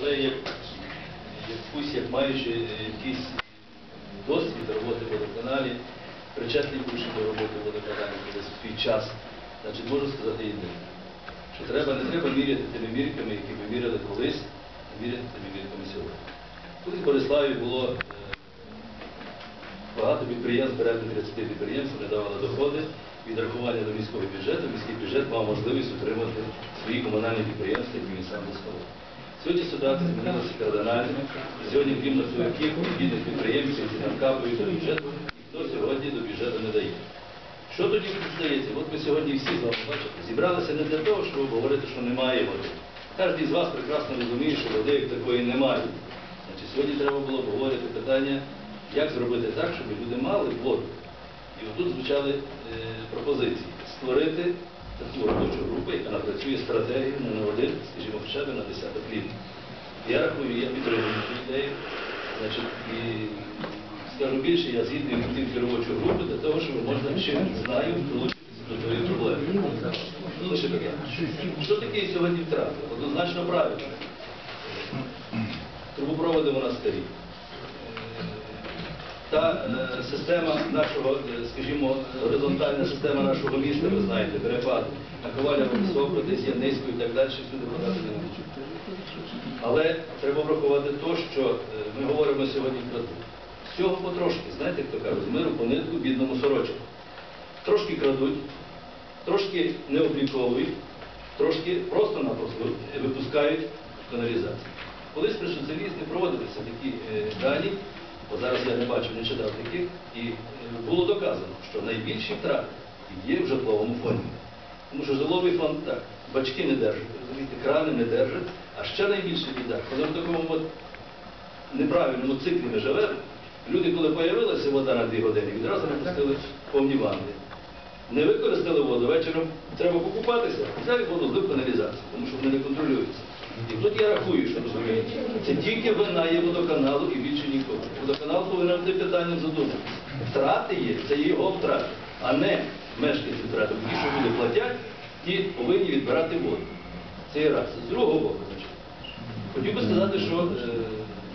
але як, якусь, як маючи якийсь досвід роботи в водоканалі, причетний більше до роботи водоканалу колись в свій час, значить можу сказати єдине, що треба, не треба міряти тими мірками, які ми міряли колись, а міряти тими мірками сьогодні. Колись в Бориславі було е, багато підприємств, порядка 30 підприємств, вони давали доходи від рахування до міського бюджету. Міський бюджет мав можливість утримати свої комунальні підприємства, які він сам доставав. Сьогодні ситуація змінилася кардинально. Сьогодні, крім працівників, бідних підприємців, нам до бюджету, ніхто сьогодні до бюджету не дає. Що тоді стається? От ми сьогодні всі з вами бачите, зібралися не для того, щоб говорити, що немає води. Кожен з вас прекрасно розуміє, що води як такої немає. Значить, сьогодні треба було обговорити питання, як зробити так, щоб люди мали воду. І отут звучали е, пропозиції створити таку робочу групу, яка напрацює стратегію не на один, скажімо, хоча б на десяток літ. Я рахую, я підтримую цю ідею. Значить, і скажу більше, я згідний в робочу групу для того, щоб можна чим знаю долучитися до тої проблеми. Ну, лише питання. Що таке сьогодні втрати? Однозначно правильно. Трубопроводи у нас старі. Та е, система нашого, е, скажімо, горизонтальна система нашого міста, ви знаєте, перепад на Коваля високо, десь є низько і так далі, всюди подати не можуть. Але треба врахувати те, що е, ми говоримо сьогодні про всього потрошки, знаєте, як то кажуть, з миру по нитку бідному сорочку. Трошки крадуть, трошки не обліковують, трошки просто-напросто випускають каналізацію. Колись при соціалізмі проводилися такі дані, бо зараз я не бачу, не читав таких, і е, було доказано, що найбільші втрати є в житловому фонді. Тому що житловий фонд так, бачки не держать, розумієте, крани не держать, а ще найбільше біда, коли в такому от неправильному циклі ми живемо, люди, коли з'явилася вода на дві години, відразу напустили повні ванни. Не використали воду, вечором треба покупатися, взяли воду злив в каналізацію, тому що вони не контролюються. І тут я рахую, що розумієте, це тільки вина є водоканалу і більше нікого. Водоканал повинен цим питанням задуматися. Втрати є, це його втрати, а не мешканці втрати. Ті, що люди платять, ті повинні відбирати воду. Це є раз. З другого боку, значить, хотів би сказати, що е,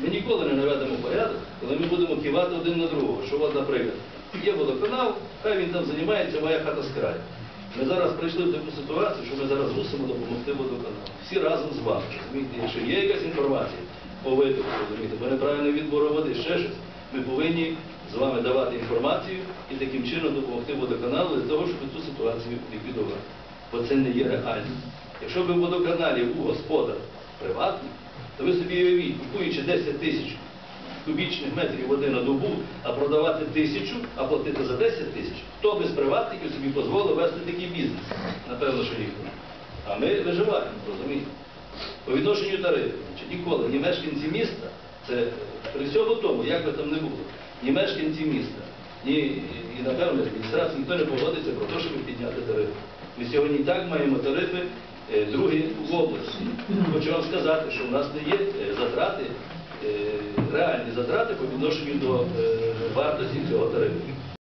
ми ніколи не наведемо порядок, коли ми будемо кивати один на другого. Що от, наприклад, є водоканал, хай він там займається, моя хата з краю. Ми зараз прийшли в таку ситуацію, що ми зараз мусимо допомогти водоканалу. Всі разом з вами. Розумієте, якщо є якась інформація по виду, розумієте, по неправильному відбору води, ще щось, ми повинні з вами давати інформацію і таким чином допомогти водоканалу для того, щоб цю ситуацію ліквідувати. Бо це не є реально. Якщо б в водоканалі був господар приватний, то ви собі уявіть, купуючи 10 тисяч кубічних метрів води на добу, а продавати тисячу, а платити за 10 тисяч, хто без приватників собі дозволив вести такий бізнес? Напевно, що ніхто. А ми виживаємо, розумієте? По відношенню тарифів, ніколи ні мешканці міста, це при всьому тому, як би там не було, ні мешканці міста, ні, і, напевно, адміністрація, ніхто не погодиться про те, щоб підняти тарифи. Ми сьогодні і так маємо тарифи е, другі в області. Хочу вам сказати, що в нас не є е, затрати, реальні затрати по відношенню до е, вартості цього тарифу.